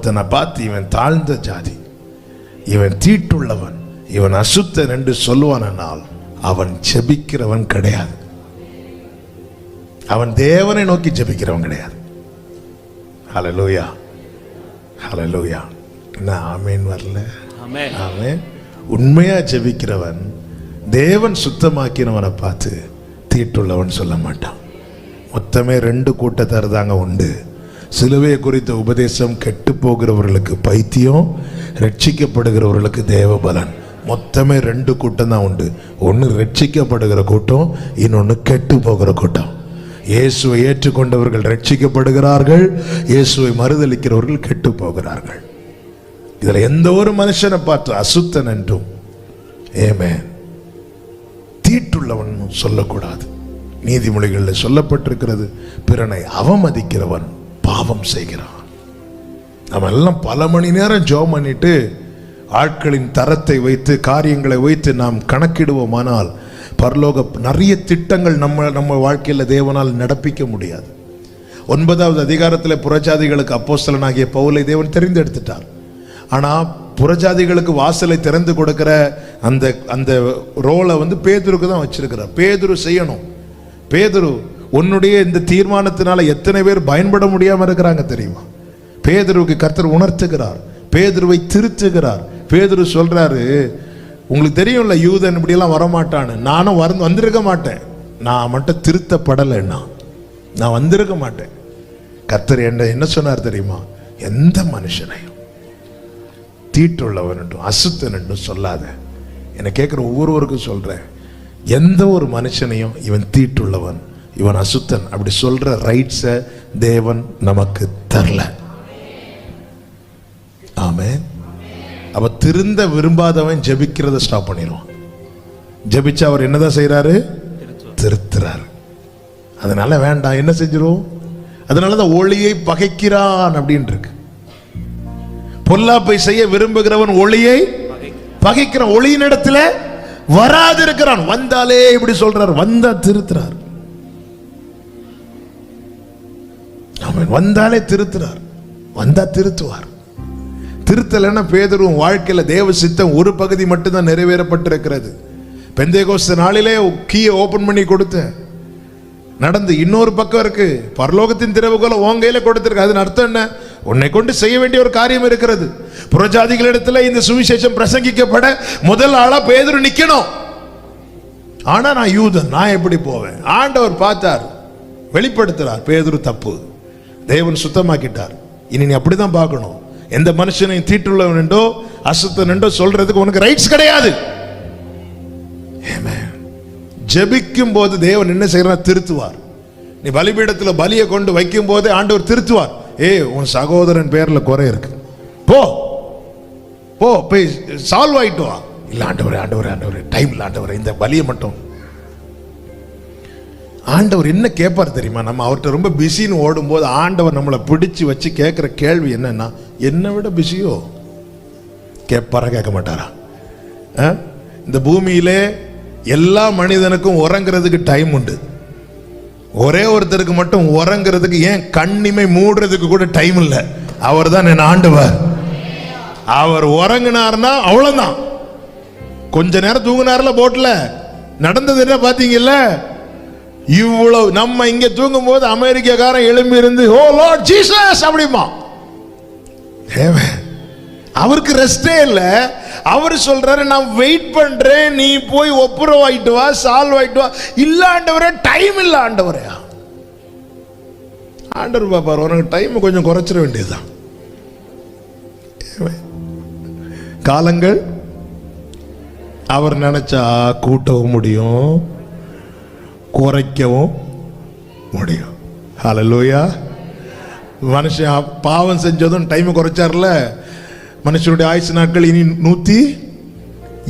ஒருத்தனை பார்த்து இவன் தாழ்ந்த ஜாதி இவன் தீட்டுள்ளவன் இவன் அசுத்தன் என்று சொல்லுவானால் அவன் ஜெபிக்கிறவன் கிடையாது. அவன் தேவனை நோக்கி ஜெபிக்கிறவன் கிடையாது. ஹalleluya ஹalleluya என்ன ஆமேன் வரல? ஆமென். உண்மையா ஜெபிக்கிறவன் தேவன் சுத்தமாக்கினவனை பார்த்து தீட்டுள்ளவன் சொல்ல மாட்டான். மொத்தமே ரெண்டு கூட்டத்தார் தாங்க உண்டு. சிலுவை குறித்த உபதேசம் கெட்டு போகிறவர்களுக்கு பைத்தியம் ரட்சிக்கப்படுகிறவர்களுக்கு தேவபலன். மொத்தமே ரெண்டு கூட்டம் தான் உண்டு. ஒன்று ரட்சிக்கப்படுகிற கூட்டம் இன்னொன்று கெட்டு போகிற கூட்டம். இயேசுவை ஏற்றுக்கொண்டவர்கள் ரட்சிக்கப்படுகிறார்கள் இயேசுவை மறுதலிக்கிறவர்கள் கெட்டு போகிறார்கள் இதில் எந்த ஒரு மனுஷனை பார்த்து அசுத்தன் என்றும் ஏமே தீட்டுள்ளவன் சொல்லக்கூடாது நீதிமொழிகளில் சொல்லப்பட்டிருக்கிறது பிறனை அவமதிக்கிறவன். பாவம் செய்கிறான். நம்ம எல்லாம் பல மணி நேரம் ஜோம் பண்ணிட்டு ஆட்களின் தரத்தை வைத்து காரியங்களை வைத்து நாம் கணக்கிடுவோமானால் பரலோக நிறைய திட்டங்கள் நம்ம நம்ம வாழ்க்கையில் தேவனால் நடப்பிக்க முடியாது. ஒன்பதாவது அதிகாரத்தில் புறஜாதிகளுக்கு அப்போஸ்தலனாகிய பவுலை தேவன் தெரிந்தெடுத்துட்டார். ஆனால் புறஜாதிகளுக்கு வாசலை திறந்து கொடுக்கிற அந்த அந்த ரோலை வந்து பேதுருக்கு தான் வச்சிருக்கிறார். பேதுரு செய்யணும். பேதுரு உன்னுடைய இந்த தீர்மானத்தினால எத்தனை பேர் பயன்பட முடியாம இருக்கிறாங்க தெரியுமா? பேதுருவுக்கு கர்த்தர் உணர்த்துகிறார். பேதுருவை திருத்துகிறார். பேதுரு சொல்றாரு உங்களுக்கு தெரியும்ல யூதன் இப்படியெல்லாம் வரமாட்டான்னு. நானும் வர வந்திருக்க மாட்டேன். நான் மட்டும் திருத்தப்படலைன்னா நான் வந்திருக்க மாட்டேன். கர்த்தர் என்ன என்ன சொன்னார் தெரியுமா? எந்த மனுஷனையும் தீட்டுள்ளவன் என்றும் அசுத்தன் என்றும் சொல்லாத. என்னை கேட்குற ஒவ்வொருவருக்கும் சொல்கிறேன் எந்த ஒரு மனுஷனையும் இவன் தீட்டுள்ளவன் இவன் அசுத்தன். அப்படி சொல்ற ரைட்ஸை தேவன் நமக்கு தரல. ஆமே அவ திருந்த விரும்பாதவன் ஜெபிக்கிறத ஸ்டாப் பண்ணிடுவான். ஜெபிச்சு அவர் என்னதான் செய்யறாரு திருத்துறாரு. அதனால வேண்டாம் என்ன செஞ்சிடும் அதனால தான் ஒளியை பகைக்கிறான் அப்படின்னு இருக்கு. பொல்லாப்பை செய்ய விரும்புகிறவன் ஒளியை பகைக்கிறான். ஒளியின் இடத்துல வராது இருக்கிறான் வந்தாலே இப்படி சொல்றார். வந்தா திருத்துறார். வந்தாலே திருத்துறார். வந்தா திருத்துவார். திருத்தலைன்னா பேதரும் வாழ்க்கையில் தேவ சித்தம் ஒரு பகுதி மட்டும்தான் நிறைவேறப்பட்டிருக்கிறது. பெந்தேகோஸ்த நாளிலே கீயை ஓபன் பண்ணி கொடுத்தேன் நடந்து இன்னொரு பக்கம் இருக்கு. பரலோகத்தின் திறவுகோல உன் கையில கொடுத்துருக்கு. அதன் அர்த்தம் என்ன? உன்னை கொண்டு செய்ய வேண்டிய ஒரு காரியம் இருக்கிறது. புறஜாதிகளிடத்தில் இந்த சுவிசேஷம் பிரசங்கிக்கப்பட முதல் ஆளா பேதுரு நிக்கணும். ஆனா நான் யூதன் நான் எப்படி போவேன்? ஆண்டவர் பார்த்தார். வெளிப்படுத்துறார். பேதுரு தப்பு. தேவன் சுத்தமாக்கிட்டார். இனி நீ அப்படிதான் பார்க்கணும். எந்த மனுஷனையும் தீட்டுள்ளவன் என்றோ அசுத்தன் என்றோ சொல்றதுக்கு உனக்கு ரைட்ஸ் கிடையாது. Amen. ஜெபிக்கும் போது தேவன் என்ன செய்யறார் திருத்துவார். நீ பலிபீடத்தில் பலியை கொண்டு வைக்கும் போதே ஆண்டவர் திருத்துவார். ஏ உன் சகோதரன் பேர்ல குறை இருக்கு. போ. போ போய் சால்வ் ஆயிட்டு வா. இல்லை ஆண்டவரே ஆண்டவர் ஆண்டவர் டைம் இல்லை ஆண்டவர் இந்த பலியை மட்டும் ஆண்டவர் என்ன கேட்பார் தெரியுமா? நம்ம அவர்கிட்ட ரொம்ப பிஸின்னு ஓடும்போது ஆண்டவர் நம்மளை பிடிச்சி வச்சு கேட்குற கேள்வி என்னன்னா என்னை விட பிஸியோ? கேட்பாரா கேட்க மாட்டாரா? ஆ? இந்த பூமியிலே எல்லா மனிதனுக்கும் உறங்குறதுக்கு டைம் உண்டு. ஒரே ஒருத்தருக்கு மட்டும் உறங்குறதுக்கு ஏன் கண்ணிமை மூடுறதுக்கு கூட டைம் இல்லை? அவர் தான் என் ஆண்டவர். அவர் உறங்கினார்னா அவ்வளோதான் கொஞ்ச நேரம் தூங்கினார்ல போட்டில் நடந்தது என்ன பார்த்தீங்கல்ல? இவ்வளவு நம்ம இங்க தூங்கும் போது அமெரிக்காக்காரன் எழும்பி இருந்து ஓ லார்ட் ஜீசஸ் அப்படிமா அவருக்கு ரெஸ்டே இல்லை. அவர் சொல்றாரு நான் வெயிட் பண்றேன் நீ போய் ஒப்புரவாயிட்டு வா சால்வ் ஆயிட்டு வா. இல்ல ஆண்டவரே டைம் இல்ல ஆண்டவரே. ஆண்டவர் பாப்பார் உனக்கு டைம் கொஞ்சம் குறைச்சிட வேண்டியதுதான். காலங்கள் அவர் நினைச்சா கூட்டவும் முடியும். குறைக்கவும் முடியும் ஹலலூயா மனுஷன் பாவம் செஞ்சதும் டைம் குறைச்சார்ல மனுஷனுடைய ஆயுசு நாட்கள் இனி நூற்றி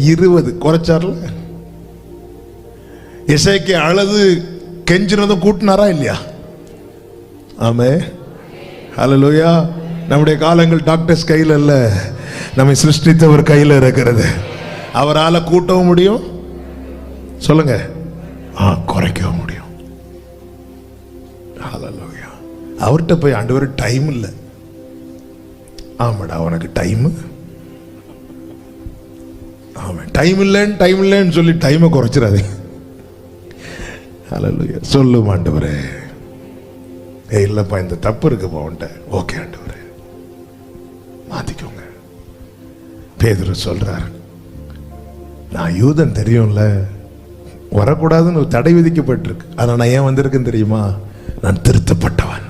இருபது குறைச்சார்ல இசைக்கு அழுது கெஞ்சினதும் கூட்டினாரா இல்லையா ஆமே ஹலலூயா நம்முடைய காலங்கள் டாக்டர்ஸ் கையில் இல்லை நம்மை சிருஷ்டித்தவர் கையில் இருக்கிறது அவரால் கூட்டவும் முடியும் சொல்லுங்கள் ஆ குறைக்கவும் முடியும். அவர்கிட்ட போய் ஆண்டவர் டைம் இல்லை. ஆமாடா உனக்கு டைமு ஆமாம் டைம் இல்லைன்னு டைம் இல்லைன்னு சொல்லி டைமை குறைச்சிடாதீங்க அலலுயா சொல்லும் ஆண்டவரே. ஏய் இல்லைப்பா இந்த தப்பு இருக்குப்பா உன்ட்ட ஓகே ஆண்டவரே. மாத்திக்கோங்க. பேதுரு சொல்றார். நான் யூதன் தெரியும்ல. வரக்கூடாதுன்னு ஒரு தடை விதிக்கப்பட்டிருக்கு. அதனால் நான் ஏன் வந்திருக்கேன் தெரியுமா? நான் திருத்தப்பட்டவன்.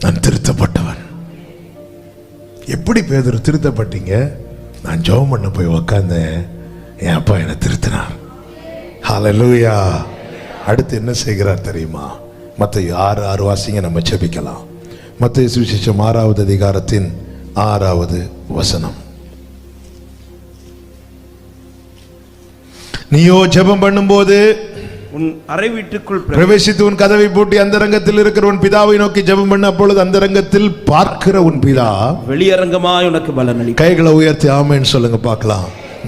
நான் திருத்தப்பட்டவன். எப்படி பேதர் திருத்தப்பட்டீங்க? நான் ஜெபம் பண்ண போய் உக்காந்தேன். என் அப்பா என்னை திருத்தினார். ஹலலூயா அடுத்து என்ன செய்கிறார் தெரியுமா? மற்ற ஆறு ஆறு வாசிங்க நம்ம ஜெபிக்கலாம். மற்ற சுவிசேஷம் ஆறாவது அதிகாரத்தின் ஆறாவது வசனம். நீயோ ஜெபம் பண்ணும்போது உன் அறை வீட்டுக்குள் பிர- பிரவேசித்து உன் கதவை பூட்டி அந்தரங்கத்தில் இருக்கிற உன் பிதாவை நோக்கி ஜெபம் பண்ண அப்பொழுது அந்தரங்கத்தில் பார்க்கிற உன் பிதா வெளியரங்கமாய் உனக்கு பலன் அளிப்பார். கைகளை உயர்த்தி ஆமென்னு சொல்லுங்க பார்க்கலாம்.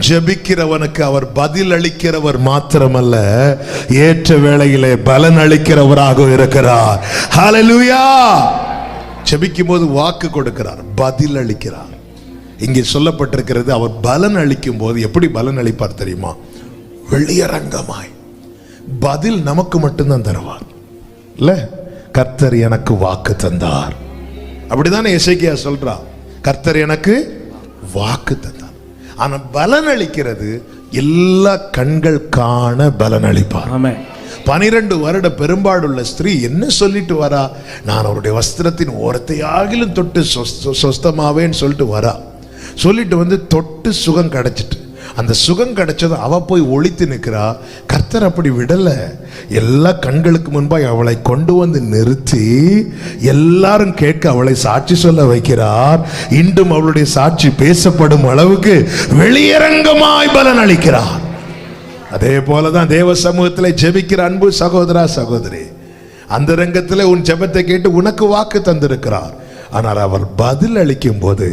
ஜெபிக்கிறவனுக்கு அவர் பதில் அளிக்கிறவர் மாத்திரமல்ல ஏற்ற வேளையிலே பலன் அளிக்கிறவராக இருக்கிறார். ஹalleluya ஜெபிக்கும் போது வாக்கு கொடுக்கிறார் பதில் அளிக்கிறார். இங்கே சொல்லப்பட்டிருக்கிறது அவர் பலன் அளிக்கும் போது எப்படி பலன் அளிப்பார் தெரியுமா? வெளியரங்கமாய். பதில் நமக்கு மட்டும்தான் தருவார். இல்ல? கர்த்தர் எனக்கு வாக்கு தந்தார். அப்படிதானே எசேக்கியா சொல்றா. கர்த்தர் எனக்கு வாக்கு தந்தார். ஆனா பலன் அளிக்கிறது எல்லா கண்கள் காண பலன் அளிப்பார். பனிரெண்டு வருட பெரும்பாடுள்ள ஸ்திரீ என்ன சொல்லிட்டு வரா? நான் அவருடைய வஸ்திரத்தின் ஓரத்தை ஆகிலும் தொட்டு சொஸ்த- சொஸ்தமாவேன்னு சொல்லிட்டு வரா. சொல்லிட்டு வந்து தொட்டு சுகம் கிடைச்சிட்டு. அந்த சுகம் கிடைச்சதும் அவ போய் ஒளித்து நிற்கிறா கர்த்தர் அப்படி விடல. எல்லா கண்களுக்கு முன்பாய் அவளை கொண்டு வந்து நிறுத்தி எல்லாரும் கேட்க அவளை சாட்சி சொல்ல வைக்கிறார். இன்றும் அவளுடைய சாட்சி பேசப்படும் அளவுக்கு வெளியரங்கமாய் பலன் அளிக்கிறார். அதே போலதான் தேவ சமூகத்தில் ஜெபிக்கிற அன்பு சகோதரா சகோதரி. அந்த ரங்கத்தில் உன் ஜெபத்தை கேட்டு உனக்கு வாக்கு தந்திருக்கிறார். ஆனால் அவர் பதில் அளிக்கும் போது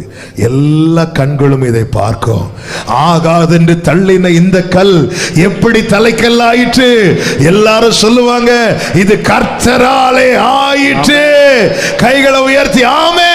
எல்லா கண்களும் இதை பார்க்கும். ஆகாதென்று தள்ளின இந்த கல் எப்படி தலைக்கல் ஆயிற்று எல்லாரும் சொல்லுவாங்க இது கர்த்தராலே ஆயிற்று. கைகளை உயர்த்தி ஆமே